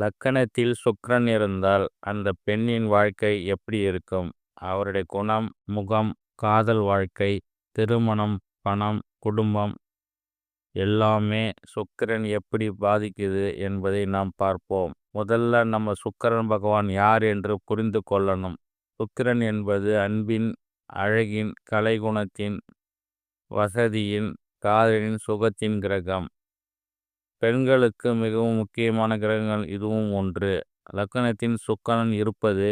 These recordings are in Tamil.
லக்கணத்தில் சுக்கிரன் இருந்தால் அந்த பெண்ணின் வாழ்க்கை எப்படி இருக்கும்? அவருடைய குணம் முகம் காதல் வாழ்க்கை திருமணம் பணம் குடும்பம் எல்லாமே சுக்கிரன் எப்படி பாதிக்குது என்பதை நாம் பார்ப்போம். முதல்ல நம்ம சுக்கிரன் பகவான் யார் என்று புரிந்து கொள்ளணும். சுக்கிரன் என்பது அன்பின் அழகின் கலைகுணத்தின் வசதியின் காதலின் சுகத்தின் கிரகம். பெண்களுக்கு மிகவும் முக்கியமான கிரகங்கள் இதுவும் ஒன்று. லக்கணத்தின் சுக்கரன் இருப்பது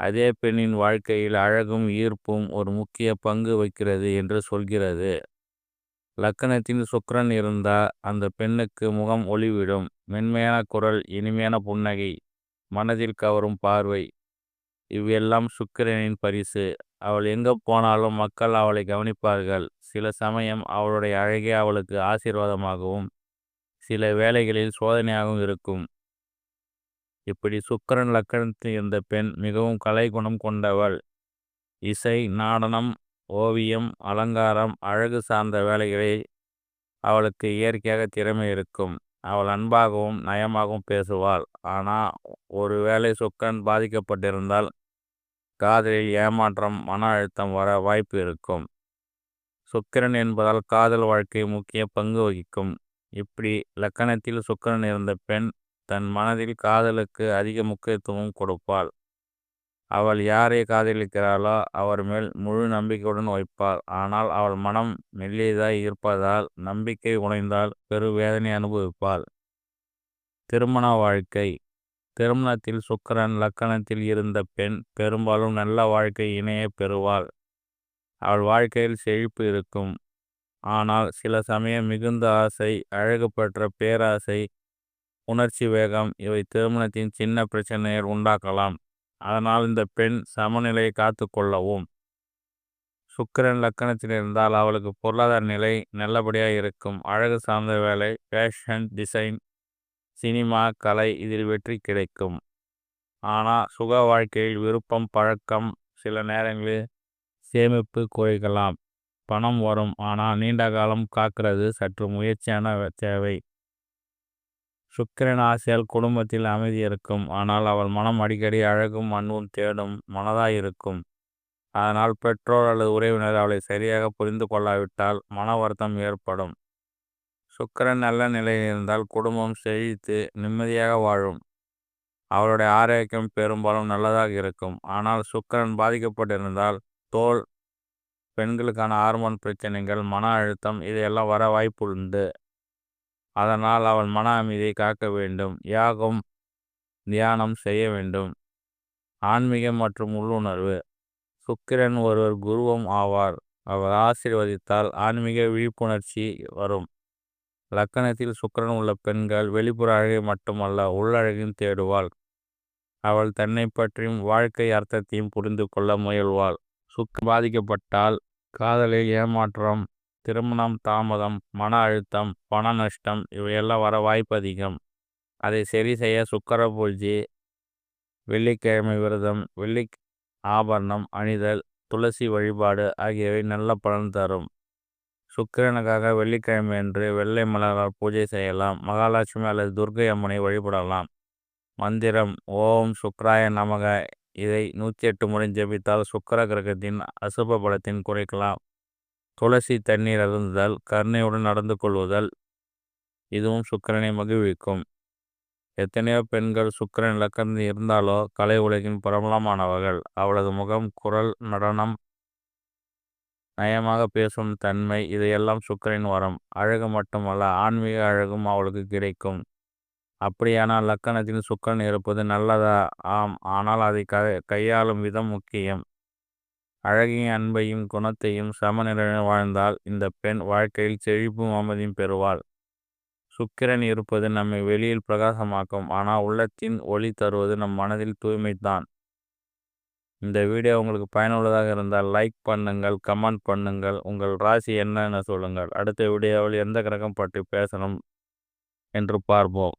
அதே பெண்ணின் வாழ்க்கையில் அழகும் ஈர்ப்பும் ஒரு முக்கிய பங்கு வகிக்கிறது என்று சொல்கிறது. லக்கணத்தின் சுக்கரன் இருந்தால் அந்த பெண்ணுக்கு முகம் ஒளிவிடும். மென்மையான குரல் இனிமையான புன்னகை மனதில் கவரும் பார்வை இவையெல்லாம் சுக்கிரனின் பரிசு. அவள் எங்கே போனாலும் மக்கள் அவளை கவனிப்பார்கள். சில சமயம் அவளுடைய அழகே அவளுக்கு ஆசீர்வாதமாகவும் சில வேளைகளில் சோதனையாகவும் இருக்கும். இப்படி சுக்கரன் லக்கணத்தில் இருந்த பெண் மிகவும் கலை குணம் கொண்டவள். இசை நாடனம் ஓவியம் அலங்காரம் அழகு சார்ந்த வேலைகளை அவளுக்கு இயற்கையாக திறமை இருக்கும். அவள் அன்பாகவும் நயமாகவும் பேசுவாள். ஆனால் ஒருவேளை சுக்கரன் பாதிக்கப்பட்டிருந்தால் காதலில் ஏமாற்றம் மன அழுத்தம் வர வாய்ப்பு இருக்கும். சுக்கிரன் என்பதால் காதல் வாழ்க்கை முக்கிய பங்கு வகிக்கும். இப்படி லக்கணத்தில் சுக்கரன் இருந்த பெண் தன் மனதில் காதலுக்கு அதிக முக்கியத்துவம் கொடுப்பாள். அவள் யாரை காதலிக்கிறாளோ அவர் மேல் முழு நம்பிக்கையுடன் வைப்பாள். ஆனால் அவள் மனம் மெல்லியதாய் இருப்பதால் நம்பிக்கை உடைந்தால் பெரு வேதனை அனுபவிப்பாள். திருமண வாழ்க்கை. திருமணத்தில் சுக்கரன் லக்கணத்தில் இருந்த பெண் பெரும்பாலும் நல்ல வாழ்க்கை இணைய பெறுவாள். அவள் வாழ்க்கையில் செழிப்பு இருக்கும். ஆனால் சில சமயம் மிகுந்த ஆசை அழகு பெற்ற பேராசை உணர்ச்சி வேகம் இவை திருமணத்தின் சின்ன பிரச்சனையை உண்டாக்கலாம். அதனால் இந்த பெண் சமநிலையை காத்து கொள்ளவும். சுக்கிரன் லக்கணத்தில் இருந்தால் அவளுக்கு பொருளாதார நிலை நல்லபடியாக இருக்கும். அழகு சார்ந்த வேலை ஃபேஷன் டிசைன் சினிமா கலை இதில் வெற்றி கிடைக்கும். ஆனால் சுக வாழ்க்கையில் விருப்பம் பழக்கம் சில நேரங்களில் சேமிப்பு குறைக்கலாம். பணம் வரும். ஆனால் நீண்ட காலம் காக்கிறது சற்று முயற்சியான தேவை. சுக்கிரன் ஆசையால் குடும்பத்தில் அமைதி இருக்கும். ஆனால் அவள் மனம் அடிக்கடி அழகும் அன்பும் தேடும் மனதாய் இருக்கும். அதனால் பெற்றோர் அல்லது உறவினர் அவளை சரியாக புரிந்து கொள்ளாவிட்டால் மன வருத்தம் ஏற்படும். சுக்கரன் நல்ல நிலையில் இருந்தால் குடும்பம் செழித்து நிம்மதியாக வாழும். அவளுடைய ஆரோக்கியம் பெரும்பாலும் நல்லதாக இருக்கும். ஆனால் சுக்கரன் பாதிக்கப்பட்டிருந்தால் தோல் பெண்களுக்கான ஹார்மோன் பிரச்சனைகள் மன அழுத்தம் இதையெல்லாம் வர வாய்ப்பு உண்டு. அதனால் அவள் மன அமைதியை காக்க வேண்டும். யாகம் தியானம் செய்ய வேண்டும். ஆன்மீகம் மற்றும் உள்ளுணர்வு. சுக்கிரன் ஒருவர் குருவம் ஆவார். அவர் ஆசீர்வதித்தால் ஆன்மீக விழிப்புணர்ச்சி வரும். லக்கணத்தில் சுக்கிரன் உள்ள பெண்கள் வெளிப்புற அழகை மட்டுமல்ல உள்ளழகையும் தேடுவாள். அவள் தன்னை பற்றியும் வாழ்க்கை அர்த்தத்தையும் புரிந்து கொள்ள முயல்வாள். சுக்கு பாதிக்கப்பட்டால் காதலில் ஏமாற்றம் திருமணம் தாமதம் மன அழுத்தம் பண நஷ்டம் இவையெல்லாம் வர வாய்ப்பு அதிகம். அதை சரி செய்ய சுக்கர பூஜை வெள்ளிக்கிழமை விரதம் வெள்ளி ஆபரணம் அணிதல் துளசி வழிபாடு ஆகியவை நல்ல பலன் தரும். சுக்கிரனுக்காக வெள்ளிக்கிழமை என்று வெள்ளை மலரால் பூஜை செய்யலாம். மகாலட்சுமி அல்லது துர்கை அம்மனை வழிபடலாம். மந்திரம் ஓம் சுக்ராய நமக. இதை நூற்றி எட்டு முறை ஜெபித்தால் சுக்கர கிரகத்தின் அசுப பலத்தின் குறைக்கலாம். துளசி தண்ணீர் அருந்துதல் கருணையுடன் நடந்து கொள்வதல் இதுவும் சுக்கரனை மகிழ்விக்கும். எத்தனையோ பெண்கள் சுக்கரன் இலக்கணம் இருந்தாலோ கலை உலகின் பிரபலமானவர்கள். அவளது முகம் குரல் நடனம் நயமாக பேசும் தன்மை இதையெல்லாம் சுக்கரின் வரம். அழகு மட்டுமல்ல ஆன்மீக அழகும் அவளுக்கு கிடைக்கும். அப்படியானால் லக்கணத்தில் சுக்கரன் இருப்பது நல்லதா? ஆம் ஆனால் அதை க கையாளும் விதம் முக்கியம். அழகிய அன்பையும் குணத்தையும் சமநிலையுடன் வாழ்ந்தால் இந்த பெண் வாழ்க்கையில் செழிப்பும் அமைதியும் பெறுவாள். சுக்கிரன் இருப்பது நம்மை வெளியில் பிரகாசமாக்கும் ஆனால் உள்ளத்தின் ஒளி தருவது நம் மனதில் தூய்மைத்தான் இந்த வீடியோ உங்களுக்கு பயனுள்ளதாக இருந்தால் லைக் பண்ணுங்கள் கமெண்ட் பண்ணுங்கள். உங்கள் ராசி என்னன்னு சொல்லுங்கள். அடுத்த வீடியோவில் எந்த கிரகம் பற்றி பேசணும் என்று பார்ப்போம்.